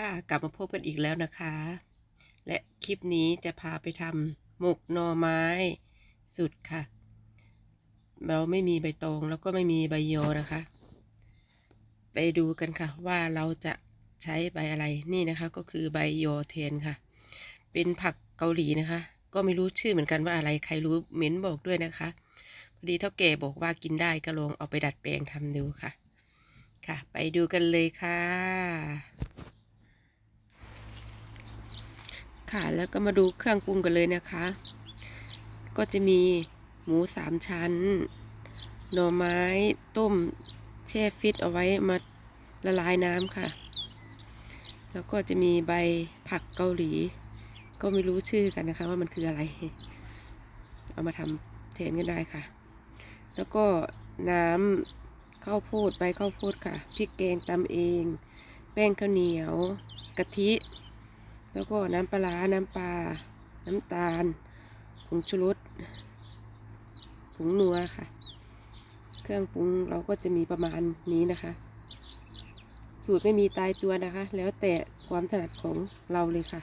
ค่ะกลับมาพบกันอีกแล้วนะคะ และคลิปนี้จะพาไปทำหมกหน่อไม้สุดค่ะ เราไม่มีใบตองแล้วก็ไม่มีใบโยอนะคะ ไปดูกันค่ะว่าเราจะใช้ใบอะไรนี่นะคะก็คือใบโยเทนค่ะ เป็นผักเกาหลีนะคะ ก็ไม่รู้ชื่อเหมือนกันว่าอะไรใครรู้เม้นบอกด้วยนะคะพอดีเท่าแก่บอกว่ากินได้ก็ลองเอาไปดัดแปลงทำดูค่ะ ค่ะ ไปดูกันเลยค่ะ ค่ะแล้วก็มาดูเครื่องปรุงกันเลยนะคะ ก็จะมีหมูสามชั้น หน่อไม้ต้มแช่ฟิตเอาไว้มาละลายน้ำค่ะ แล้วก็จะมีใบผักเกาหลี ก็ไม่รู้ชื่อกันนะคะว่ามันคืออะไร เอามาทำแทนกันได้ค่ะ แล้วก็น้ำข้าวโพดใบข้าวโพดค่ะพริกแกงตำเอง แป้งข้าวเหนียวกะทิ แล้วก็น้ำปลา น้ำปลา น้ำตาล ผงชูรส ผงนัวค่ะ เครื่องปรุงเราก็จะมีประมาณนี้นะคะ สูตรไม่มีตายตัวนะคะ แล้วแต่ความถนัดของเราเลยค่ะ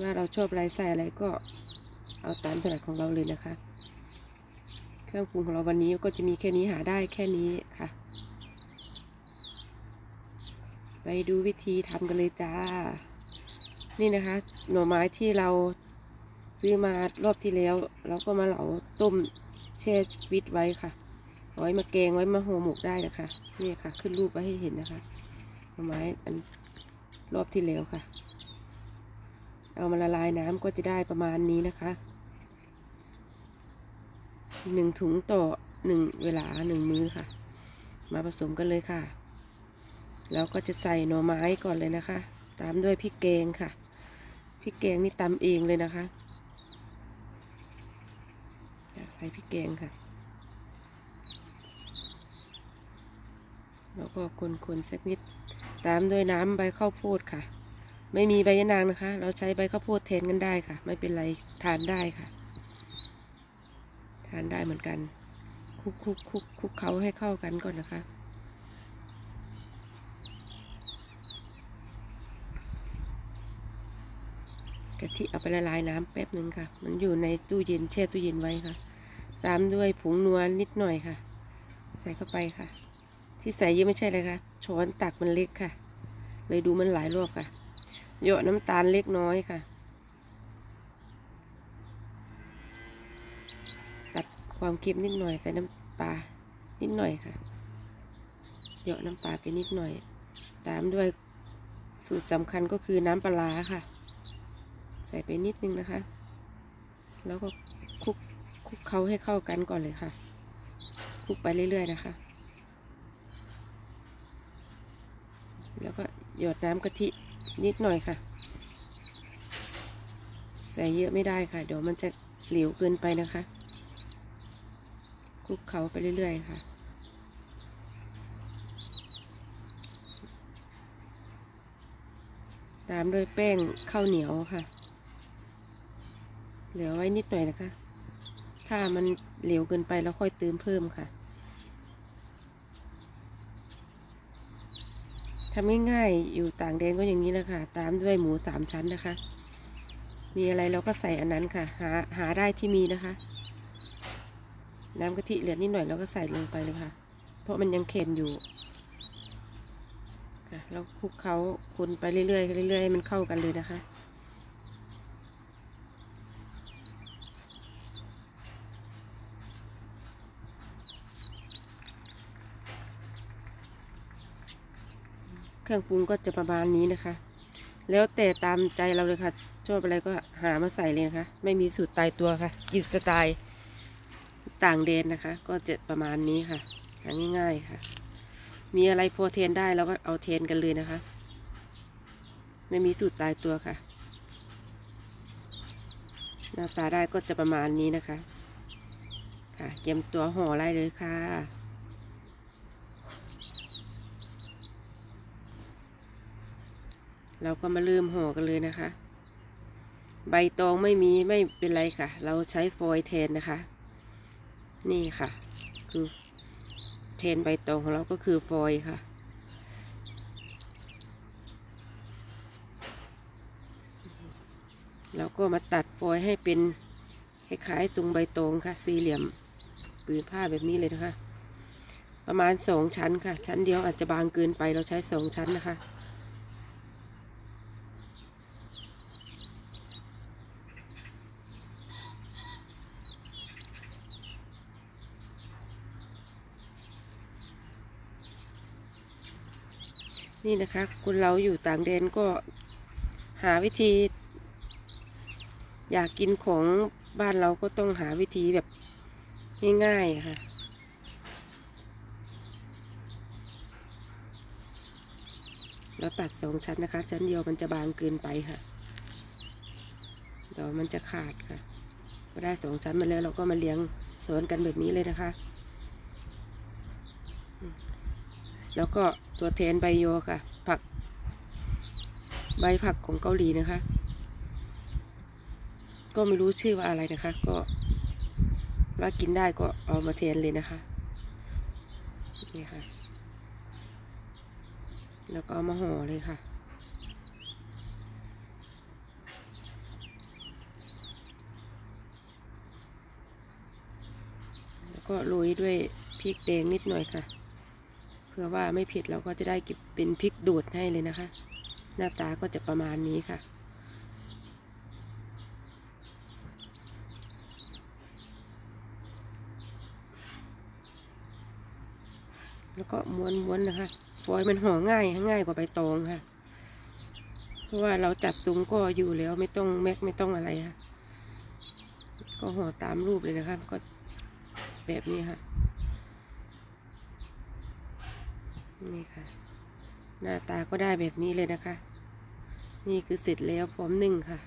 ว่าเราชอบอะไรใส่อะไรก็เอาตามถนัดของเราเลยนะคะ เครื่องปรุงของเราวันนี้ก็จะมีแค่นี้หาได้แค่นี้ค่ะ ไปดูวิธีทำกันเลยจ้า นี่นะคะ หน่อไม้ที่เราซื้อมารอบที่แล้ว เราก็มาเหลาต้มแช่ฟิตไว้ค่ะเอาไว้มาแกงไว้มาห่อหมกได้นะคะ นี่ค่ะ ขึ้นรูปไว้ให้เห็นนะคะ หน่อไม้อันรอบที่แล้วค่ะ เอามาละลายน้ำก็จะได้ประมาณนี้นะคะหนึ่งถุงต่อหนึ่งเวลาหนึ่งมื้อค่ะ มาผสมกันเลยค่ะ แล้วก็จะใส่หน่อไม้ก่อนเลยนะคะ ตามด้วยพริกแกงค่ะ พริกแกงนี่ตำเองเลยนะคะใส่พริกแกงค่ะ แล้วก็คนๆสักนิด ตามด้วยน้ำใบข้าวโพดค่ะ ไม่มีใบยะนางนะคะ เราใช้ใบข้าวโพดแทนกันได้ค่ะ ไม่เป็นไรทานได้ค่ะ ทานได้เหมือนกัน คุกคุกคุกคุกเขาให้เข้ากันก่อนนะคะ กะทิเอาไปละลายน้ำแป๊บหนึ่งค่ะ มันอยู่ในตู้เย็นแช่ตู้เย็นไว้ค่ะ ตามด้วยผงนัวนิดหน่อยค่ะ ใส่เข้าไปค่ะ ที่ใส่เยอะไม่ใช่เลยค่ะ ช้อนตักมันเล็กค่ะ เลยดูมันหลายรอบค่ะเหยาะน้ำตาลเล็กน้อยค่ะ ตัดความเค็มนิดหน่อยใส่น้ำปลานิดหน่อยค่ะเหยาะน้ำปลาไปนิดหน่อย ตามด้วยสูตรสำคัญก็คือน้ำปลาค่ะ ส่ไปนิดนึงนะคะ แล้วก็คลุกคลุกเขาให้เข้ากันก่อนเลยค่ะคลุกไปเรื่อย ๆ นะคะ แล้วก็หยดน้ำกะทินิดหน่อยค่ะ ใส่เยอะไม่ได้ค่ะ เดี๋ยวมันจะเหลวเกินไปนะคะคลุกเขาไปเรื่อย ๆ ค่ะตามด้วยแป้งข้าวเหนียวค่ะ เหลือไว้นิดหน่อยนะคะ ถ้ามันเหลวเกินไปแล้วค่อยเติมเพิ่มค่ะทำง่ายๆอยู่ต่างแดนก็อย่างนี้แหละค่ะตามด้วยหมูสามชั้นนะคะ มีอะไรเราก็ใส่อันนั้นค่ะ หาหาได้ที่มีนะคะ น้ำกะทิเหลือนิดหน่อยเราก็ใส่ลงไปเลยค่ะ เพราะมันยังเค็มอยู่ค่ะแล้วคลุกเขาคนไปเรื่อยๆเรื่อยๆให้มันเข้ากันเลยนะคะ รื่องปรุงก็จะประมาณนี้นะคะ แล้วแต่ตามใจเราเลยค่ะ ชอบอะไรก็หามาใส่เลยนะคะ ไม่มีสูตรตายตัวค่ะ กินสไตล์ต่างแดนนะคะ ก็จะประมาณนี้ค่ะหาง่ายๆค่ะ มีอะไรพอเทนได้เราก็เอาเทนกันเลยนะคะ ไม่มีสูตรตายตัวค่ะ หน้าตาได้ก็จะประมาณนี้นะคะ ค่ะเตรียมตัวห่อไล่เลยค่ะ เราก็มาเริ่มห่อกันเลยนะคะ ใบตองไม่มีไม่เป็นไรค่ะ เราใช้ฟอยแทนนะคะ นี่ค่ะ คือแทนใบตองของเราก็คือฟอยค่ะเราก็มาตัดฟอยให้เป็นคล้ายๆทรงใบตองค่ะ สี่เหลี่ยมปืนผ้าแบบนี้เลยนะคะ ประมาณสองชั้นค่ะ ชั้นเดียวอาจจะบางเกินไปเราใช้สองชั้นนะคะ นี่นะคะคนเราอยู่ต่างแดนก็หาวิธี อยากกินของบ้านเราก็ต้องหาวิธีแบบง่ายๆค่ะ เราตัดสองชั้นนะคะ ชั้นเดียวมันจะบางเกินไปค่ะเดี๋ยวมันจะขาดค่ะพอได้สองชั้นมาแล้วเราก็มาเลี้ยงสวนกันแบบนี้เลยนะคะ แล้วก็ตัวแทนใบโยค่ะ ผัก ใบผักของเกาหลีนะคะ ก็ไม่รู้ชื่อว่าอะไรนะคะ ก็ว่ากินได้ก็เอามาแทนเลยนะคะนี่ค่ะ แล้วก็เอามาห่อเลยค่ะแล้วก็โรยด้วยพริกแดงนิดหน่อยค่ะ เพื่อว่าไม่เผ็ดเราก็จะได้เก็บเป็นพริกดูดให้เลยนะคะ หน้าตาก็จะประมาณนี้ค่ะ แล้วก็ม้วนๆนะคะฟอยมันห่อง่ายง่ายกว่าใบตองค่ะ เพราะว่าเราจัดซุ้มก็อยู่แล้วไม่ต้องแม็กไม่ต้องอะไรค่ะ ก็ห่อตามรูปเลยนะคะ ก็แบบนี้ค่ะ นี่ค่ะ หน้าตาก็ได้แบบนี้เลยนะคะ นี่คือเสร็จแล้วพร้อมนึ่งค่ะ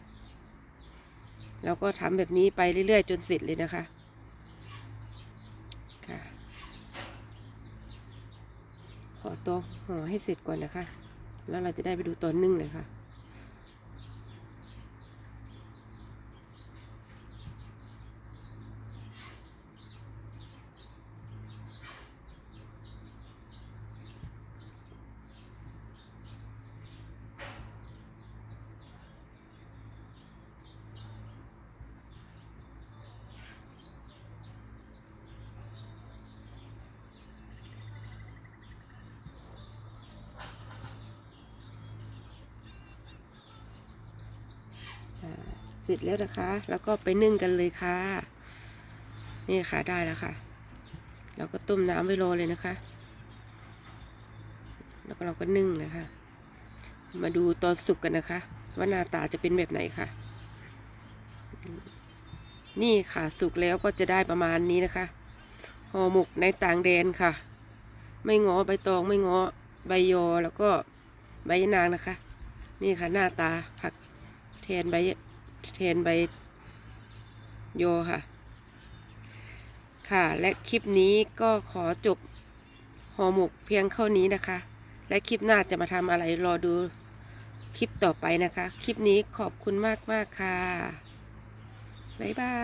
แล้วก็ทำแบบนี้ไปเรื่อยๆ จนเสร็จเลยนะคะค่ะ ขอตัวห่อให้เสร็จก่อนนะคะ แล้วเราจะได้ไปดูตอนนึ่งเลยค่ะ เสร็จแล้วนะคะ แล้วก็ไปนึ่งกันเลยค่ะ นี่ค่ะได้แล้วค่ะ เราก็ต้มน้ำไว้รอเลยนะคะ แล้วก็เราก็นึ่งเลยค่ะ มาดูตอนสุกกันนะคะ ว่าหน้าตาจะเป็นแบบไหนค่ะ นี่ค่ะสุกแล้วก็จะได้ประมาณนี้นะคะห่อหมกในต่างแดนค่ะ ไม่งอใบตองไม่งอใบยอแล้วก็ใบยะนางนะคะ นี่ค่ะหน้าตาผักแทนใบ แทนใบโยค่ะ ค่ะ และคลิปนี้ก็ขอจบห่อหมกเพียงเท่านี้นะคะ และคลิปหน้าจะมาทำอะไรรอดูคลิปต่อไปนะคะ คลิปนี้ขอบคุณมากมากๆค่ะ บ๊ายบาย